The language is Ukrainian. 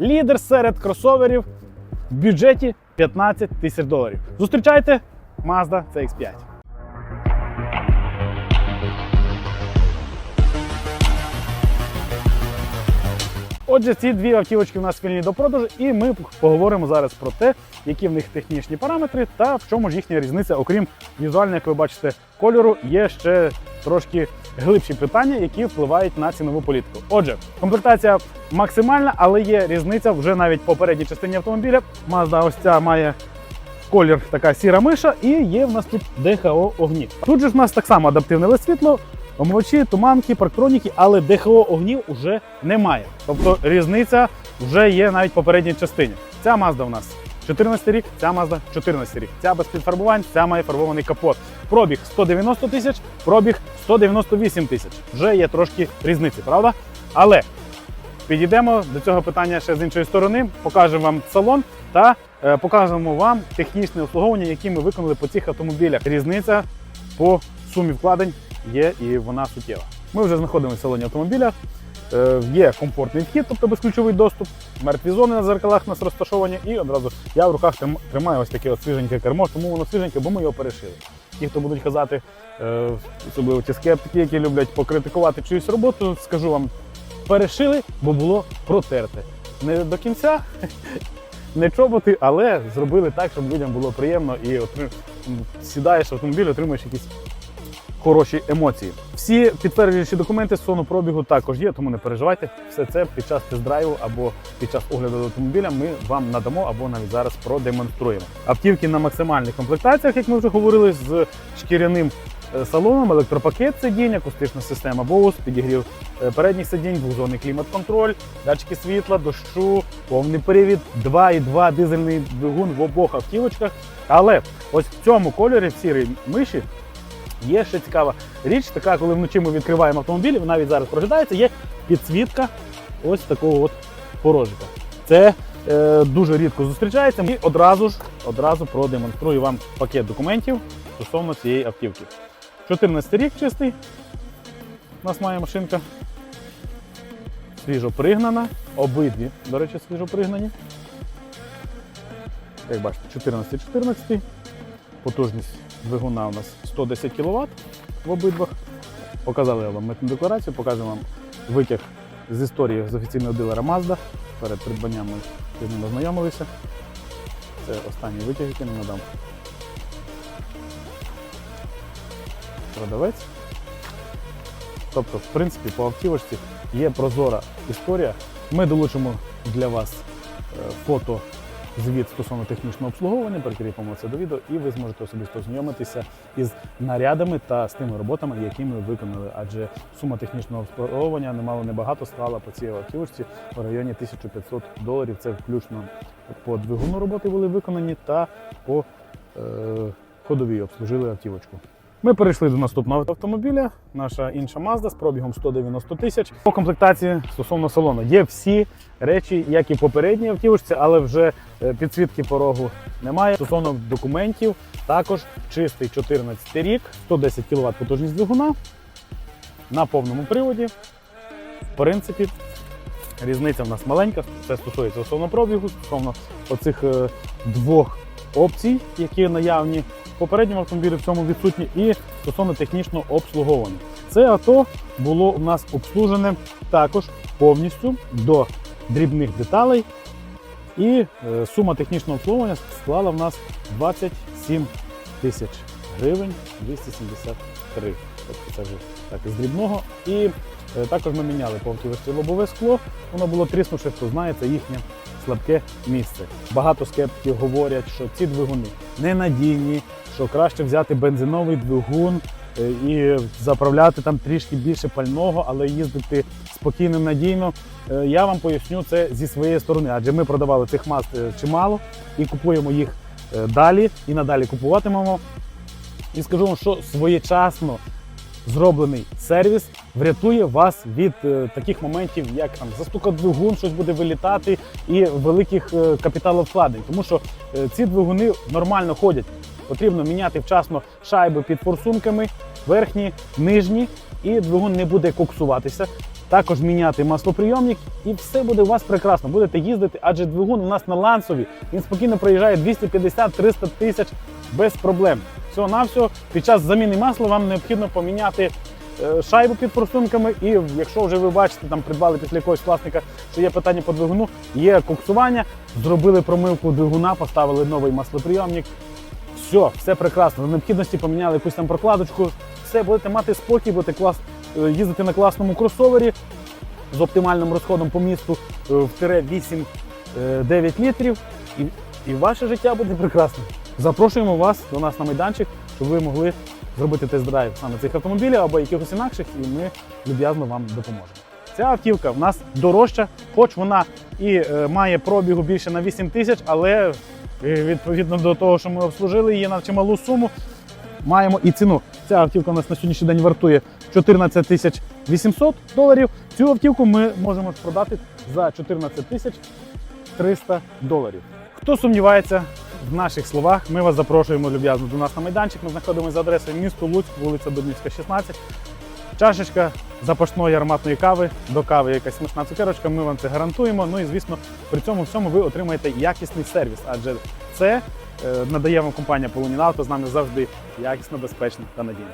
Лідер серед кросоверів в бюджеті 15 тисяч доларів. Зустрічайте Mazda CX-5. Отже, ці дві автівочки у нас вільні до продажу, і ми поговоримо зараз про те, які в них технічні параметри та в чому ж їхня різниця, окрім візуально, як ви бачите, кольору, є ще трошки глибші питання, які впливають на цінову політику. Отже, комплектація максимальна, але є різниця вже навіть по передній частині автомобіля. Mazda ось ця має колір така сіра миша, і є в нас тут ДХО огні. Тут же в нас так само адаптивне LED світло, омивачі, туманки, парктроніки, але ДХО огнів вже немає. Тобто різниця вже є навіть по передній частині. Ця Mazda у нас 14 рік, ця Mazda 14 рік. Ця без підфарбувань, ця має фарбований капот. Пробіг 190 тисяч, пробіг 198 тисяч. Вже є трошки різниці, правда? Але підійдемо до цього питання ще з іншої сторони, покажемо вам салон та е, покажемо вам технічне обслуговування, які ми виконали по цих автомобілях. Різниця по сумі вкладень є і вона суттєва. Ми вже знаходимося в салоні автомобіля. Е, Є комфортний вхід, тобто безключовий доступ, мертві зони на зеркалах у нас розташовані, і одразу я в руках тримаю ось таке свіженьке кермо, тому воно свіженьке, бо ми його перешили. Ті, хто будуть казати, е, особливо ті скептики, які люблять покритикувати чиюсь роботу, скажу вам, перешили, бо було протерте. Не до кінця, не чоботи, але зробили так, щоб людям було приємно і отрим... сідаєш в автомобіль, отримуєш якісь хороші емоції. Всі підтверджуючі документи стосовно пробігу також є, тому не переживайте. Все це під час тест-драйву або під час огляду автомобіля ми вам надамо або навіть зараз продемонструємо. Автівки на максимальних комплектаціях, як ми вже говорили, з шкіряним е, салоном, електропакет сидінь, акустична система Bose, підігрів е, передніх сидінь, двохзонний клімат-контроль, датчики світла, дощу, повний привід, 2,2 дизельний двигун в обох автівочках. Але ось в цьому кольорі, в миші, Є ще цікава річ, така, коли вночі ми відкриваємо автомобіль, вона навіть зараз проглядається, є підсвітка ось такого от порожика. Це е, дуже рідко зустрічається. І одразу ж одразу продемонструю вам пакет документів стосовно цієї автівки. 14 рік чистий. У нас має машинка. Свіжо пригнана. Обидві, до речі, свіжо пригнані. Як бачите, 14-14. Потужність двигуна у нас 110 кВт в обидвах. Показали вам митну декларацію, покажемо вам витяг з історії з офіційного дилера Mazda. Перед придбанням ми з ним ознайомилися. Це останній витяг, який нам надам. Продавець. Тобто, в принципі, по автівочці є прозора історія. Ми долучимо для вас е, фото звіт стосовно технічного обслуговування, прикріпимо це до відео, і ви зможете особисто ознайомитися із нарядами та з тими роботами, які ми виконали. Адже сума технічного обслуговування немало небагато склала по цій автівочці в районі 1500 доларів. Це включно по двигуну роботи були виконані та по е, ходовій обслужили автівочку. Ми перейшли до наступного автомобіля. Наша інша Mazda з пробігом 190 тисяч. По комплектації стосовно салону є всі речі, як і попередній автівочці, але вже е, підсвітки порогу немає. Стосовно документів, також чистий 14 рік, 110 кВт потужність двигуна на повному приводі. В принципі, різниця в нас маленька. Це стосується стосовно пробігу, стосовно оцих е, двох опцій, які наявні в попередньому автомобілі в цьому відсутні, і стосовно технічного обслуговування. Це авто було у нас обслужене також повністю до дрібних деталей. І е, сума технічного обслуговування склала в нас 27 тисяч гривень 273. Тобто це вже так з дрібного. І е, також ми міняли по автівочці лобове скло. Воно було тріснувше, хто знає, це їхнє слабке місце. Багато скептиків говорять, що ці двигуни ненадійні, що краще взяти бензиновий двигун е, і заправляти там трішки більше пального, але їздити спокійно, надійно. Е, Я вам поясню це зі своєї сторони, адже ми продавали цих мас е, чимало і купуємо їх далі і надалі купуватимемо. І скажу вам, що своєчасно зроблений сервіс врятує вас від е, таких моментів, як там застука двигун, щось буде вилітати, і великих е, капіталовкладень. Тому що е, ці двигуни нормально ходять. Потрібно міняти вчасно шайби під форсунками, верхні, нижні, і двигун не буде коксуватися. Також міняти маслоприйомник, і все буде у вас прекрасно. Будете їздити, адже двигун у нас на лансові. Він спокійно проїжджає 250-300 тисяч без проблем. Всього навсього під час заміни масла вам необхідно поміняти е, шайбу під форсунками. І якщо вже ви бачите, там придбали після якогось власника, що є питання по двигуну, є коксування, зробили промивку двигуна, поставили новий маслоприйомник. Все, все прекрасно. За необхідності поміняли якусь там прокладочку. Все, будете мати спокій, будете клас, е, їздити на класному кросовері з оптимальним розходом по місту е, в тире 8-9 літрів. І, і ваше життя буде прекрасне. Запрошуємо вас до нас на майданчик, щоб ви могли зробити тест-драйв саме цих автомобілів або якихось інакших, і ми люб'язно вам допоможемо. Ця автівка в нас дорожча, хоч вона і е, має пробігу більше на 8 тисяч, але е, відповідно до того, що ми обслужили її на чималу суму, маємо і ціну. Ця автівка у нас на сьогоднішній день вартує 14 тисяч 800 доларів. Цю автівку ми можемо продати за 14 тисяч 300 доларів. Хто сумнівається в наших словах, ми вас запрошуємо люб'язно до нас на майданчик. Ми знаходимося за адресою місто Луцьк, вулиця Дубнівська, 16. Чашечка запашної ароматної кави, до кави якась смачна цукерочка, ми вам це гарантуємо. Ну і звісно, при цьому всьому ви отримаєте якісний сервіс, адже це е, надає вам компанія Полунінавто з нами завжди якісно, безпечно та надійно.